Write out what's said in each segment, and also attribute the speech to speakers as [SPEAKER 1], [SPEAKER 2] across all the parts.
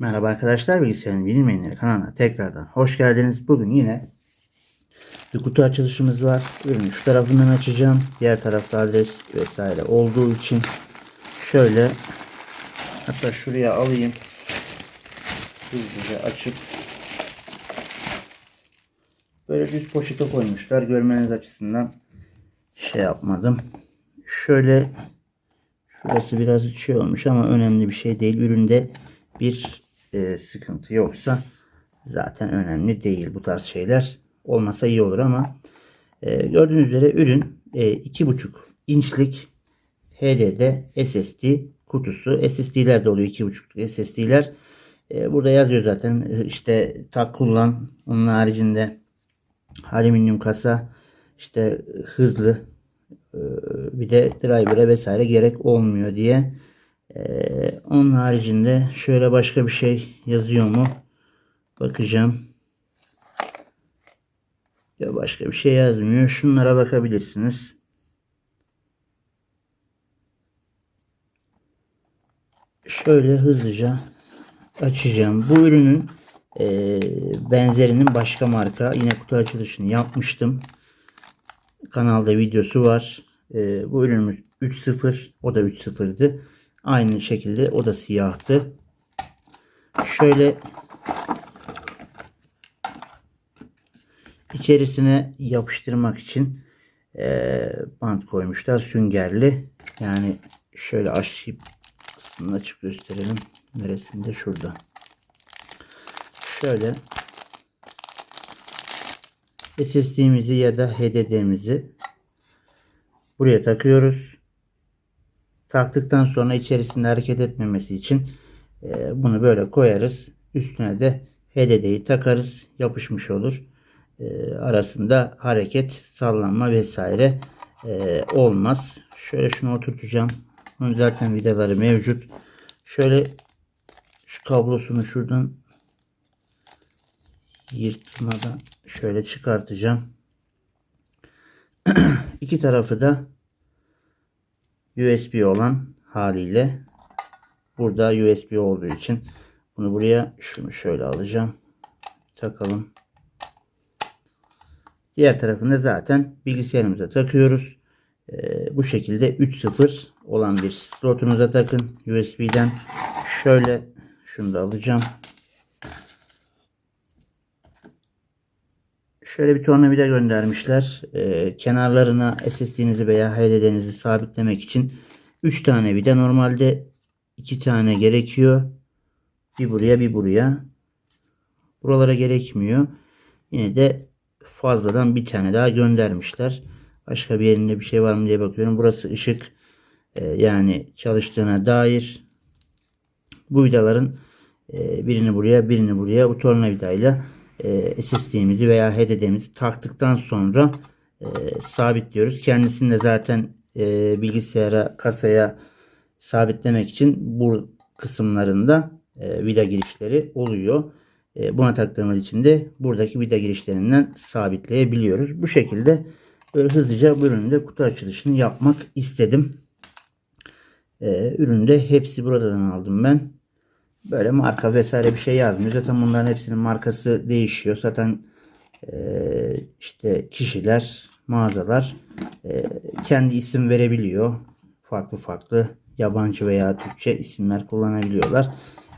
[SPEAKER 1] Merhaba arkadaşlar, Bilgisayarın Bilinmeyenleri kanalına tekrardan hoş geldiniz. Bugün yine bir kutu açılışımız var. Ürünü şu tarafından açacağım. Diğer tarafta adres vesaire olduğu için şöyle hatta şuraya alayım. Hızlıca açıp böyle düz poşete koymuşlar. Görmeniz açısından şey yapmadım. Şöyle şurası biraz şey olmuş ama önemli bir şey değil. Üründe bir e, sıkıntı yoksa zaten önemli değil bu tarz şeyler. Olmasa iyi olur ama e, gördüğünüz üzere ürün e, 2.5 inçlik HDD SSD kutusu. SSD'ler de oluyor 2.5'luk SSD'ler. E, burada yazıyor zaten e, işte tak kullan. Onun haricinde alüminyum kasa işte hızlı e, bir de driver'a vesaire gerek olmuyor diye. Ee, onun haricinde şöyle başka bir şey yazıyor mu? Bakacağım. Ya başka bir şey yazmıyor. Şunlara bakabilirsiniz. Şöyle hızlıca açacağım. Bu ürünün e, benzerinin başka marka. Yine kutu açılışını yapmıştım. Kanalda videosu var. E, bu ürünümüz 3.0. O da 3.0'dı. Aynı şekilde o da siyahtı. Şöyle içerisine yapıştırmak için e, bant koymuşlar. Süngerli. Yani şöyle açıp aslında açıp gösterelim. Neresinde? Şurada. Şöyle SSD'mizi ya da HDD'mizi buraya takıyoruz. Taktıktan sonra içerisinde hareket etmemesi için e, bunu böyle koyarız. Üstüne de HDD'yi takarız. Yapışmış olur. E, arasında hareket, sallanma vesaire e, olmaz. Şöyle şunu oturtacağım. Bunun zaten vidaları mevcut. Şöyle şu kablosunu şuradan yırtmadan şöyle çıkartacağım. İki tarafı da USB olan haliyle burada USB olduğu için bunu buraya şunu şöyle alacağım. Takalım. Diğer tarafında zaten bilgisayarımıza takıyoruz. Ee, bu şekilde 3.0 olan bir slotunuza takın. USB'den şöyle şunu da alacağım. Şöyle bir tornavida göndermişler. Ee, kenarlarına SSD'nizi veya HDD'nizi sabitlemek için 3 tane vida. Normalde 2 tane gerekiyor. Bir buraya bir buraya. Buralara gerekmiyor. Yine de fazladan bir tane daha göndermişler. Başka bir yerinde bir şey var mı diye bakıyorum. Burası ışık e, yani çalıştığına dair. Bu vidaların e, birini buraya birini buraya bu tornavidayla e, SSD'mizi veya HDD'mizi taktıktan sonra e, sabitliyoruz. Kendisini de zaten e, bilgisayara, kasaya sabitlemek için bu kısımlarında e, vida girişleri oluyor. E, buna taktığımız için de buradaki vida girişlerinden sabitleyebiliyoruz. Bu şekilde böyle hızlıca bu ürünün de kutu açılışını yapmak istedim. E, üründe hepsi buradan aldım ben. Böyle marka vesaire bir şey yazmıyor. Zaten bunların hepsinin markası değişiyor. Zaten e, işte kişiler, mağazalar e, kendi isim verebiliyor. Farklı farklı yabancı veya Türkçe isimler kullanabiliyorlar.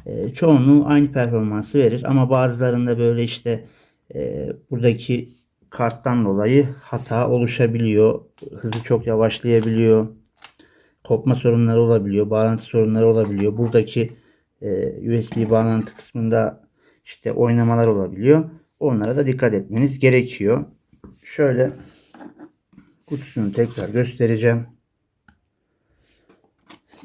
[SPEAKER 1] E, çoğunluğu aynı performansı verir ama bazılarında böyle işte e, buradaki karttan dolayı hata oluşabiliyor. Hızı çok yavaşlayabiliyor. Kopma sorunları olabiliyor. Bağlantı sorunları olabiliyor. Buradaki e, USB bağlantı kısmında işte oynamalar olabiliyor. Onlara da dikkat etmeniz gerekiyor. Şöyle kutusunu tekrar göstereceğim.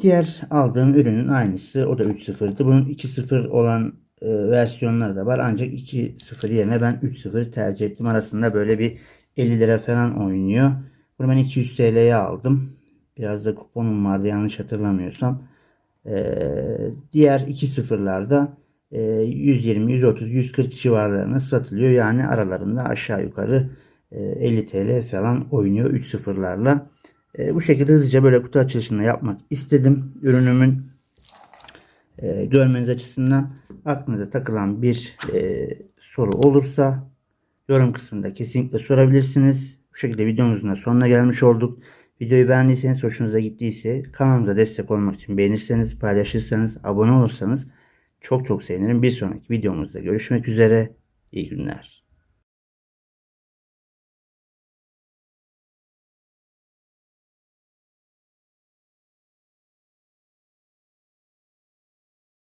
[SPEAKER 1] Diğer aldığım ürünün aynısı. O da 3.0'dı. Bunun 2.0 olan e, versiyonları da var. Ancak 2.0 yerine ben 3.0 tercih ettim. Arasında böyle bir 50 lira falan oynuyor. Bunu ben 200 TL'ye aldım. Biraz da kuponum vardı yanlış hatırlamıyorsam. Ee, diğer iki sıfırlarda e, 120, 130, 140 civarlarına satılıyor. Yani aralarında aşağı yukarı e, 50 TL falan oynuyor 3 sıfırlarla. E, bu şekilde hızlıca böyle kutu açılışını yapmak istedim. Ürünümün e, görmeniz açısından. aklınıza takılan bir e, soru olursa yorum kısmında kesinlikle sorabilirsiniz. Bu şekilde videomuzun da sonuna gelmiş olduk. Videoyu beğendiyseniz, hoşunuza gittiyse kanalımıza destek olmak için beğenirseniz, paylaşırsanız, abone olursanız çok çok sevinirim. Bir sonraki videomuzda görüşmek üzere. İyi günler.